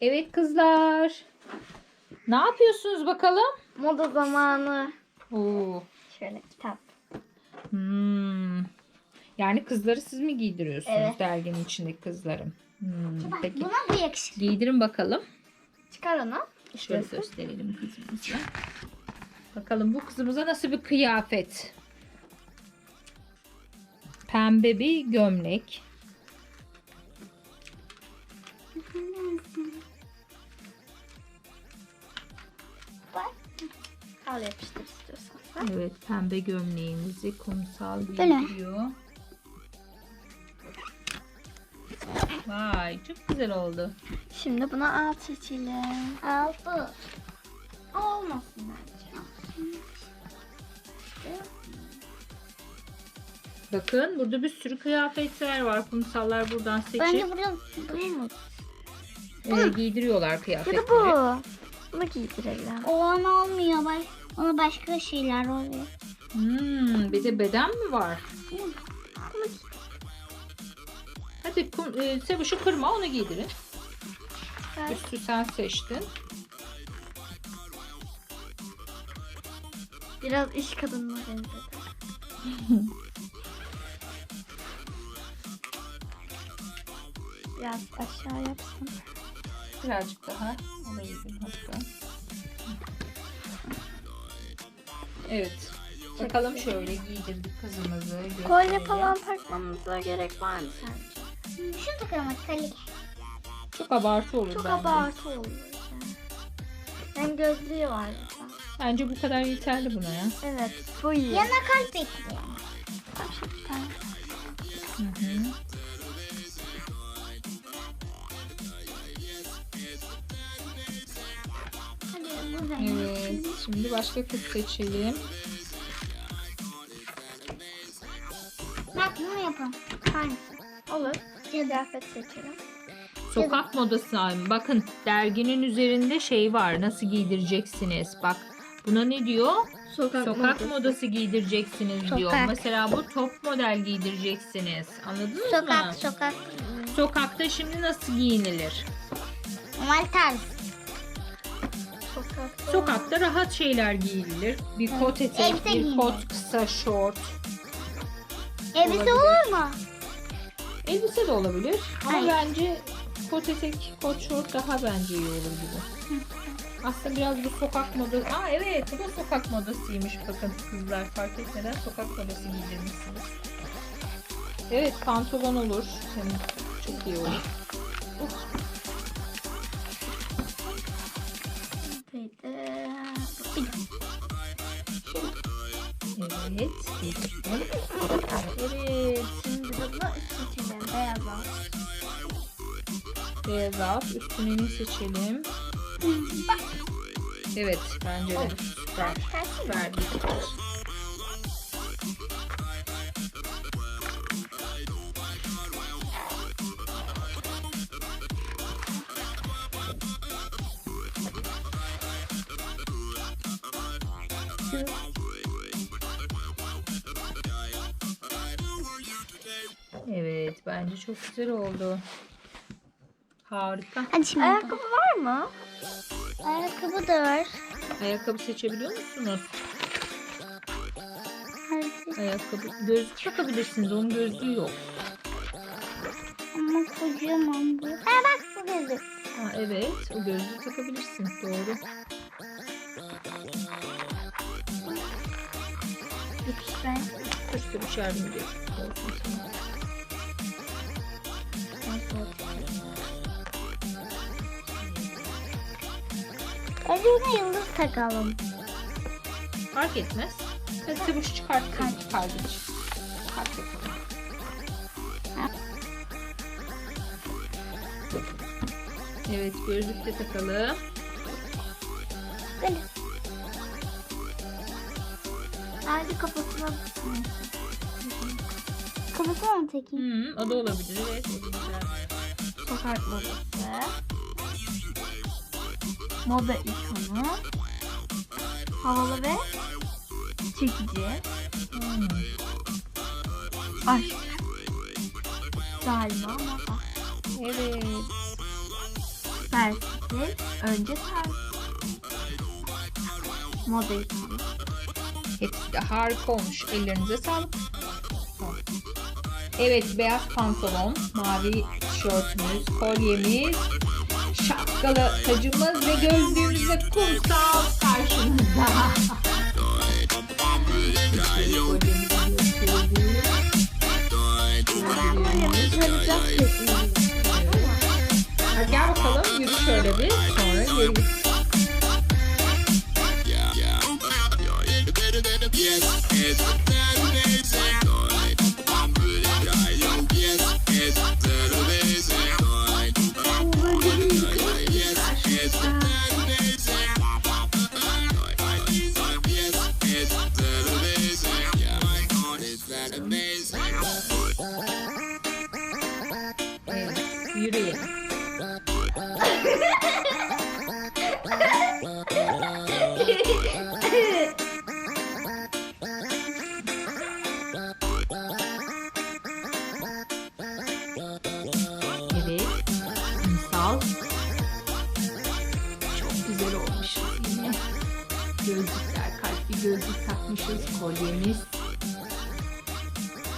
Evet kızlar. Ne yapıyorsunuz bakalım? Moda zamanı. Oo. Şöyle kitap. Hmm. Yani kızları siz mi giydiriyorsunuz Evet. derginin içindeki kızlarım? Hmm, Peki. Buna bu yakışır. Giydirin bakalım. Çıkar onu. Şöyle İşte gösterelim kızımıza. Bakalım bu kızımıza nasıl bir kıyafet? Pembe bir gömlek. Al yapıştır istiyorsan. sen. Evet pembe gömleğimizi kumsal giydiriyor. Vay çok güzel oldu. Şimdi buna alt seçelim. Altı. Olmasın bence. Bakın burada bir sürü kıyafetler var. Kumsallar buradan Bence seçip buraya Bu mu? E, giydiriyorlar Ya kıyafetleri. da bu. Bunu giydirelim. o an olmuyor. Bak, ona başka şeyler oluyor. Hmm, bir de beden mi var? Hadi kum, e, Sebuş'u kırma onu giydirin. Evet. Üstü sen seçtin. Biraz iş kadınına benzedi. Biraz aşağı yapsın. Birazcık daha alabilirim hatta. Evet. Bakalım şöyle giydirdik kızımızı. Kolye falan takmamıza gerek var mı sence? Şunu takalım hadi kalite. Çok abartı olur Çok bence. abartı oluyor. yani. Gözlüğü var. Bence bu kadar yeterli buna ya. Evet bu iyi. Yana kalp. Gerçekten. Hı hı. Şimdi başka kız seçelim. Bak bunu yapalım. Hangisi? Olur. Kıyafet seçelim. Sokak modası abi. Bakın derginin üzerinde şey var. Nasıl giydireceksiniz? Bak buna ne diyor? Sokak, Sokak modası. modası giydireceksiniz diyor. Sokak. Mesela bu top model giydireceksiniz. Anladınız Sokak mı? sokak. Sokakta şimdi nasıl giyinilir? Normal tarz. Sokakta. Rahat şeyler giyinilir. Bir kot etek, Elbise bir kot kısa şort. Elbise Olabilir. olur mu? Elbise de olabilir. Ama Hayır. bence kot etek, kot şort daha bence iyi olur gibi. Aslında biraz bu sokak modası. Aa evet bu da sokak modasıymış. Bakın kızlar fark etmeden sokak modası giydirmişsiniz. Evet pantolon olur. Hem çok iyi olur. Bir Beyaz üstüne ne seçelim? Evet bence de süper. Evet bence çok güzel oldu. Harika. Hadi şimdi. Ayakkabı var mı? Ayakkabı da var. Ayakkabı seçebiliyor musunuz? Ayakkabı. Gözlük takabilirsiniz. Onun gözlüğü yok. Ama kocaman bu. Ha bak bu gözü. Ha, evet. O gözlüğü takabilirsin. Doğru. Lütfen. Köşkü bir yardım ediyor. Olsun Hadi ona yıldız takalım. Fark etmez. Hadi tabuş çıkart. Çıkart. Kardeş. Fark etmez. Evet gözlük de takalım. Böyle. Sadece kafasına Kafasına mı takayım? Hı, o da olabilir. Evet. Sokak modası. Moda ikonu. Havalı ve çekici. Hmm. Aşk. Galiba ama aşk. Evet. Tersi. Önce ters. Moda ithali. Hepsi de harika olmuş. Ellerinize sağlık. Evet beyaz pantolon, mavi tişörtümüz, kolyemiz, şapkalı tacımız ve gözlüğümüzle kumsal karşınızda. Gel bakalım yürü şöyle bir sonra geri git. Evet, kolyemiz,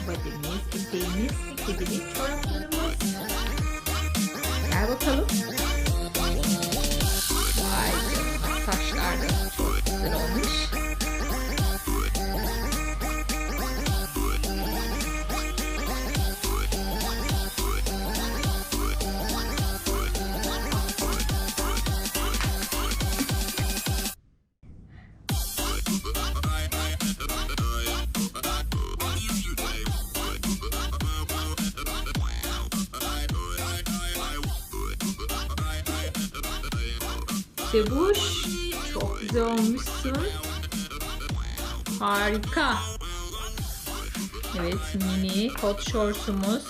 bademiz, eteğimiz, kedili çoraplarımız. Gel bakalım. Vay canına, saçlar da çok güzel olmuş. Sebuş, çok güzel olmuşsun. Harika. Evet, mini kot şortumuz.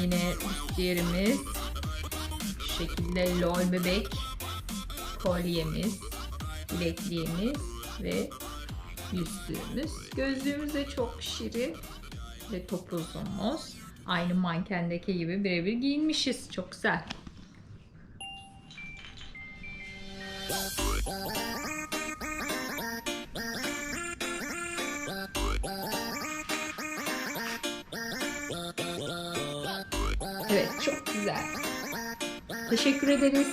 Yine üstlerimiz. Şu şekilde lol bebek. Kolyemiz, bilekliğimiz ve yüzüğümüz. Gözlüğümüz de çok şirin. Ve topuzumuz. Aynı mankendeki gibi birebir giyinmişiz. Çok güzel. Evet çok güzel. Teşekkür ederiz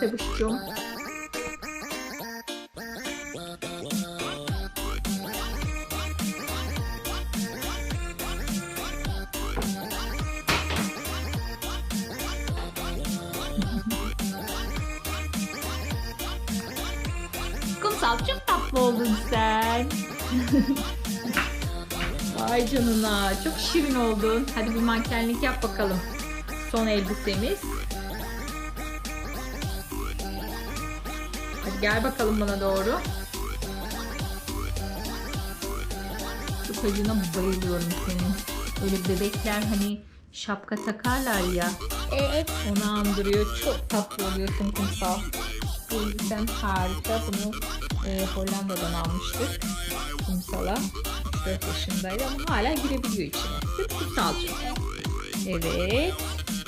Sebuş'cum. Kumsal çok tatlı oldun sen. Vay canına çok şirin oldun. Hadi bir mankenlik yap bakalım. Son elbisemiz. Hadi gel bakalım bana doğru. Şu tacına bayılıyorum senin. Böyle bebekler hani şapka takarlar ya. Evet. Onu andırıyor. Çok tatlı oluyorsun kumsal. Elbisen harika. Bunu e, Hollanda'dan almıştık. Kumsala. 4 yaşındaydı ama hala girebiliyor içine. Mi kumsalcığım? Evet.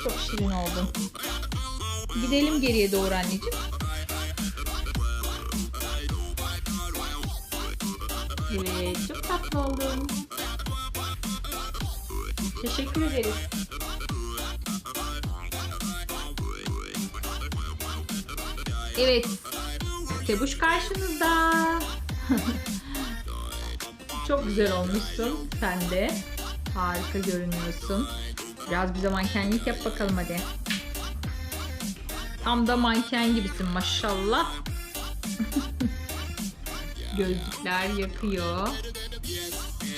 Çok şirin oldun. Gidelim geriye doğru anneciğim. Evet. Çok tatlı oldun. Teşekkür ederiz. Evet. Sebuş karşınızda. Çok güzel olmuşsun sen de. Harika görünüyorsun. Biraz bize mankenlik yap bakalım hadi. Tam da manken gibisin maşallah. Gözlükler yakıyor.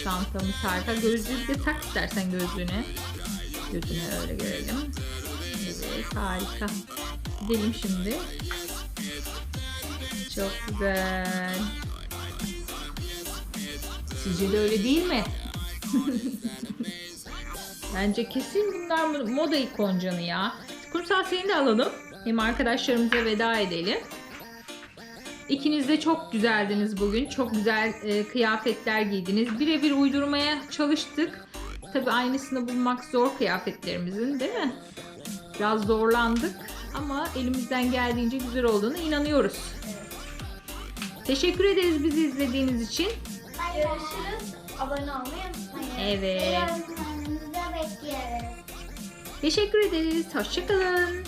Çantamız harika. Gözlüğü de tak istersen gözlüğüne. Gözüne öyle görelim. Evet harika. Gidelim şimdi. Çok güzel. Sizce de öyle değil mi? Bence kesin bunlar mo- moda ikoncanı ya. Kumsal seni de alalım. Hem arkadaşlarımıza veda edelim. İkiniz de çok güzeldiniz bugün. Çok güzel e, kıyafetler giydiniz. Birebir uydurmaya çalıştık. Tabii aynısını bulmak zor kıyafetlerimizin değil mi? Biraz zorlandık. Ama elimizden geldiğince güzel olduğuna inanıyoruz. Teşekkür ederiz bizi izlediğiniz için. Görüşürüz. Abone olmayı unutmayın. Evet. Yorumlarınızı bekliyoruz. Teşekkür ederiz. Hoşçakalın.